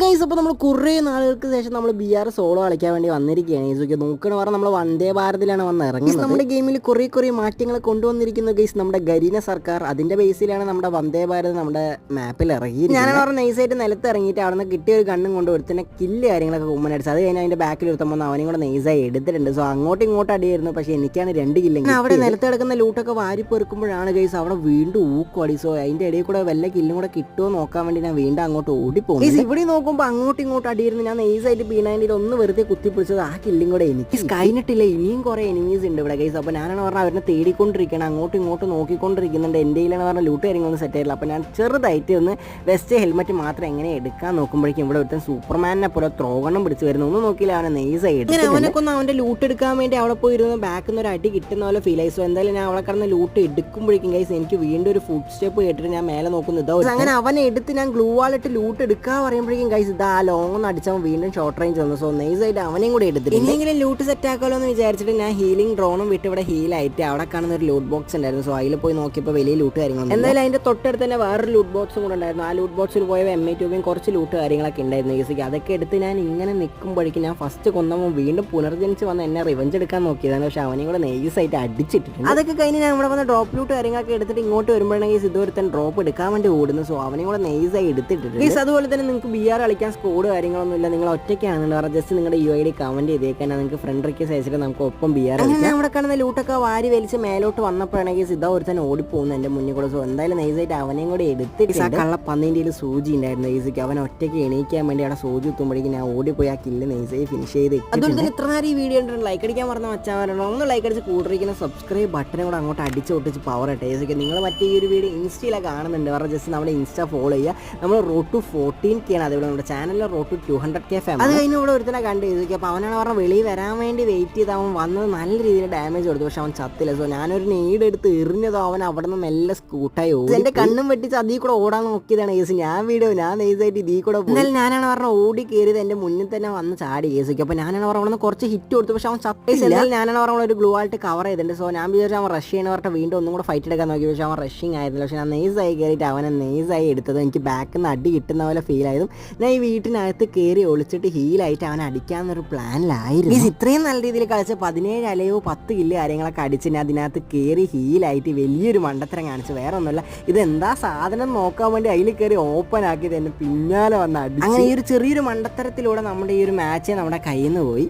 Guys അപ്പോൾ നമ്മൾ കുറേ നാളുകൾക്ക് ശേഷം നമ്മൾ ബി ആർ സോളോ കളിക്കാൻ വേണ്ടി വന്നിരിക്കുകയാണ്. ഗൈസ് നോക്കണ പറഞ്ഞാൽ നമ്മൾ വന്ദേ ഭാരതിലാണ് വന്ന് ഇറങ്ങി നമ്മുടെ ഗെയിമിൽ കുറേ കുറേ മാറ്റങ്ങൾ കൊണ്ടുവന്നിരിക്കുന്ന ഗൈസ് നമ്മുടെ ഗരീന സർക്കാർ അതിന്റെ ബേസിലാണ് നമ്മുടെ വന്ദേ ഭാരത് നമ്മുടെ മാപ്പിൽ ഇറങ്ങി ഞാൻ പറഞ്ഞ നൈസായിട്ട് നിലത്ത് ഇറങ്ങിയിട്ട് അവിടെ നിന്ന് കിട്ടിയ ഒരു കണ്ണും കൊണ്ട് ഒരുത്തന്നെ കില്ല് കാര്യങ്ങളൊക്കെ കുമ്മൻ അടിച്ചത്. അത് കഴിഞ്ഞാൽ അതിന്റെ ബാക്കിൽ ഒരുത്തമ്പോൾ അവനും കൂടെ നൈസായി എടുത്തിട്ടുണ്ട്. സോ അങ്ങോട്ടും ഇങ്ങോട്ടും അടിയായിരുന്നു. പക്ഷേ എനിക്കാണ് രണ്ട് കില്ലെങ്കിൽ അവിടെ നിലത്ത് കിടക്കുന്ന ലൂട്ടൊക്കെ വാരി പെറുക്കുമ്പോഴാണ് ഗൈസ് അവിടെ വീണ്ടും ഊക്കുവാടി. സോ അതിന്റെ ഇടയിൽ കൂടെ വല്ല കില്ലും കൂടെ കിട്ടുമോ നോക്കാൻ വേണ്ടി ഞാൻ വീണ്ടും അങ്ങോട്ട് ഓടിപ്പോകും ഇവിടെ ഇവിടെ നോക്കുമ്പോൾ അങ്ങോട്ടും ഇങ്ങോട്ടും അടിയിരുന്നു ഞാൻ നൈസായിട്ട് ബി നയന്റിൽ ഒന്ന് വെറുതെ കുത്തിപ്പിടിച്ചത് ആ കില്ലും കൂടെ എനിക്ക്. സ്കൈനിട്ടില്ല ഇനിയും കുറെ എനിമീസ് ഉണ്ട് ഇവിടെ. ഗൈസ് അപ്പോൾ ഞാനാണ് പറഞ്ഞാൽ അവരെ തേടിക്കൊണ്ടിരിക്കണം അങ്ങോട്ടും ഇങ്ങോട്ടും നോക്കിക്കൊണ്ടിരിക്കുന്നുണ്ട്. എന്റെ കയ്യിലാണ് പറഞ്ഞ ലൂട്ട് കാര്യങ്ങളൊന്നും സെറ്റ് ആയില്ല അപ്പോൾ ഞാൻ ചെറുതായിട്ട് ഒന്ന് വെസ്റ്റ് ഹെൽമെറ്റ് മാത്രം എങ്ങനെ എടുക്കാൻ നോക്കുമ്പോഴേക്കും ഇവിടെ ഒരുത്തൻ സൂപ്പർമാനെ പോലെ ത്രോകണം പിടിച്ച് വരുന്നു. ഒന്നും നോക്കിയില്ല അവനെ നെയ്സ് ആയിട്ട് അവനൊക്കെ അവന്റെ അവന്റെ ലൂട്ട് എടുക്കാൻ വേണ്ടി അവിടെ പോയിരുന്നു ബാക്കിൽ നിന്ന് ഒരു അടി കിട്ടുന്ന പോലെ ഫീൽ ആയി. സോ എന്തായാലും ഞാൻ അവിടെ കിടന്ന് ലൂട്ട് എടുക്കുമ്പോഴേക്കും ഗൈസ് എനിക്ക് വീണ്ടും ഒരു ഫുഡ് സ്റ്റെപ്പ് കേട്ടിട്ട് ഞാൻ മേലെ നോക്കുന്നു. ഇതോ അങ്ങനെ അവനെ എടുത്ത് ഞാൻ ഗ്ലൂ വാളിട്ട് ലൂട്ട് എടുക്കാൻ പറയുമ്പോഴേക്കും ഗൈസ് ഇതാ ലോങ് ഒന്ന് അടിച്ചവൻ വീണ്ടും ഷോർട്ട് റേഞ്ച് വന്നു. സോ നൈസായിട്ട് അവനെയും കൂടെ എടുത്തിട്ട് ഇനിയെങ്കിലും ലൂട്ട് സെറ്റ് ആക്കാമല്ലോ എന്ന് വിചാരിച്ചിട്ട് ഞാൻ ഹീലിംഗ് ഡ്രോണും വിട്ട് ഇവിടെ ഹീലായിട്ട് അവിടെ കാണുന്ന ഒരു ലൂട്ട് ബോക്സ് ഉണ്ടായിരുന്നു. സോ അതിൽ പോയി നോക്കിയപ്പോൾ വലിയ ലൂട്ട് കാര്യങ്ങളൊന്നും എന്തായാലും അതിന്റെ തൊട്ടടുത്ത് തന്നെ വേറൊരു ലൂട്ട് ബോക്സും കൂടെ ഉണ്ടായിരുന്നു. ആ ലൂട്ട് ബോക്സിൽ പോയ എം ഐ ട്യൂബിയും കുറച്ച് ലൂട്ട് കാര്യങ്ങളൊക്കെ ഉണ്ടായിരുന്നു ഈസിക്ക് അതൊക്കെ എടുത്ത് ഞാൻ ഇങ്ങനെ നിൽക്കുമ്പോഴേക്കും ഞാൻ ഫസ്റ്റ് കൊന്നപ്പോൾ വീണ്ടും പുനർജനിച്ച് വന്ന് എന്നെ റിവഞ്ച് എടുക്കാൻ നോക്കിയതാണ്. പക്ഷെ അവനെയും കൂടെ നെയ്സായിട്ട് അടിച്ചിട്ടുണ്ട് അതൊക്കെ കഴിഞ്ഞ് ഞാൻ ഇവിടെ വന്ന ഡ്രോപ്പ് ലൂട്ട് കാര്യങ്ങളൊക്കെ എടുത്തിട്ട് ഇങ്ങോട്ട് വരുമ്പോഴാണെങ്കിൽ ഇതുവരെ തന്നെ ഡ്രോപ്പ് എടുക്കാൻ വേണ്ടി ഓടുന്നു സോ അവനെയും കൂടെ നെയ്സായി എടുത്തിട്ടുണ്ട്. ഗൈസ് അതുപോലെ തന്നെ നിങ്ങൾക്ക് ബി ആർ കളിക്കാൻ സ്കോഡ് കാര്യങ്ങളൊന്നും ഇല്ല. നിങ്ങൾ ഒറ്റയ്ക്കാണെന്നുള്ള പറഞ്ഞാൽ ജസ്റ്റ് നിങ്ങളുടെ യു ഐ ഡി കമന്റ് ചെയ്തേക്കാൻ നിങ്ങൾക്ക് ഫ്രണ്ട് റിക്വസ്റ്റ് അയച്ചിട്ട് നമുക്ക് ഒപ്പം ബി ആർ ഞാൻ അവിടെ കാണുന്ന ലൂട്ടൊക്കെ വാരി വലിച്ച് മേലോട്ട് വന്നപ്പോഴാണെങ്കിൽ സിദ്ധ ഒരുത്തൻ ഓടിപ്പോകുന്നു എന്റെ മുന്നിൽ കൂടെ. സോ എന്തായാലും നൈസായിട്ട് അവനെയും കൂടെ എടുത്തിട്ട് ആ കള്ള പന്നിന്റെ സൂചി ഉണ്ടായിരുന്നു ഈസിക്ക്. അവൻ ഒറ്റയ്ക്ക് എണീക്കാൻ വേണ്ടി അവിടെ സൂചി എത്തുമ്പോഴേക്കും ഞാൻ ഓടിപ്പോയി ആ കില്ല് നൈസായി ഫിനിഷ് ചെയ്ത് അതുകൊണ്ട് തന്നെ ഇത്ര നേരം ഈ വീഡിയോ ഉണ്ട് ലൈക്ക് അടിക്കാൻ പറഞ്ഞ മച്ചാൻ ഒന്ന് ലൈക്ക് അടിച്ച് കൂട്ടിരിക്കുന്ന സബ്സ്ക്രൈബ് ബട്ടനെ കൂടെ അങ്ങോട്ട് അടിച്ച് ഒട്ടിച്ച് പവർ ഇട്ടെ. ഈസിക്ക് നിങ്ങൾ മറ്റേ ഈ ഒരു വീഡിയോ ഇൻസ്റ്റയിലാണ് കാണുന്നുണ്ട്. പറഞ്ഞാൽ ജസ്റ്റ് നമ്മുടെ ഇൻസ്റ്റ ഫോളോ ചെയ്യുക. നമ്മൾ റോഡ് ടു ഫോർട്ടീൻ കെ ആണ്. അതേപോലെ നമ്മുടെ ചാനലിൽ road to two hundred K fam അത് കഴിഞ്ഞ് ഇവിടെ ഒരുത്തനെ കണ്ട് ചെയ്തു അപ്പോൾ അവനാണ് പറഞ്ഞ വെളിയിൽ വരാൻ വേണ്ടി വെയിറ്റ് ചെയ്ത് അവൻ വന്നത് നല്ല രീതിയിൽ ഡാമേജ് കൊടുത്തു. പക്ഷെ അവൻ ചത്തില്ല. സോ ഞാനൊരു നീഡ് എടുത്ത് എറിഞ്ഞതോ അവൻ അവിടെ നിന്ന് മെല്ലെ സ്കൂട്ടായി ഓടി എന്റെ കണ്ണും വെട്ടിച്ച് അതിൽ കൂടെ ഓടാൻ നോക്കിയതാണ് കേസ് ഞാൻ വീഡിയോ ഞാൻ നെയ്സായിട്ട് ഇതിൽ കൂടെ പോയി. എന്നാലും ഞാനാണ് പറഞ്ഞ ഓടി കയറിയത് എന്റെ മുന്നിൽ തന്നെ വന്ന് ചാടി കേസിക്ക് അപ്പോൾ ഞാനാണ് പറഞ്ഞ അവിടെ നിന്ന് കുറച്ച് ഹിറ്റ് കൊടുത്തു. പക്ഷെ അവൻ ചത്തില്ല ഞാനാണ് പറഞ്ഞ ഒരു ഗ്ലൂ ആയിട്ട് കവർ ചെയ്തിട്ടുണ്ട്. സോ ഞാൻ വിചാരിച്ചു അവൻ റഷ് ചെയ്യണ പറഞ്ഞിട്ട് വീണ്ടും ഒന്നും കൂടെ ഫൈറ്റ് എടുക്കാൻ നോക്കി. പക്ഷേ അവൻ റഷിങ് ആയിരുന്നില്ല. പക്ഷെ ഞാൻ നെയ്സായി കയറിയിട്ട് അവനെ നെയ്സായി എടുത്തത് എനിക്ക് ബാക്കിൽ നിന്ന് അടി കിട്ടുന്ന പോലെ ഫീൽ ആയതും ഞാൻ ഈ വീട്ടിനകത്ത് കയറി ഒളിച്ചിട്ട് ഹീലായിട്ട് അവൻ അടിക്കാന്നൊരു പ്ലാനിലായിരുന്നു മീൻസ് ഇത്രയും നല്ല രീതിയിൽ കളിച്ച പതിനേഴ് അലയോ പത്ത് കില്ല് കാര്യങ്ങളൊക്കെ അടിച്ച് ഞാൻ അതിനകത്ത് കയറി ഹീലായിട്ട് വലിയൊരു മണ്ടത്തരം കാണിച്ചു. വേറെ ഒന്നുമില്ല ഇത് എന്താ സാധനം നോക്കാൻ വേണ്ടി അതിൽ കയറി ഓപ്പൺ ആക്കി തന്നെ പിന്നാലെ വന്ന് അടിച്ചു. അങ്ങനെ ഈ ഒരു ചെറിയൊരു മണ്ടത്തരത്തിലൂടെ നമ്മുടെ ഈ ഒരു മാച്ച് നമ്മുടെ കയ്യിൽ നിന്ന് പോയി.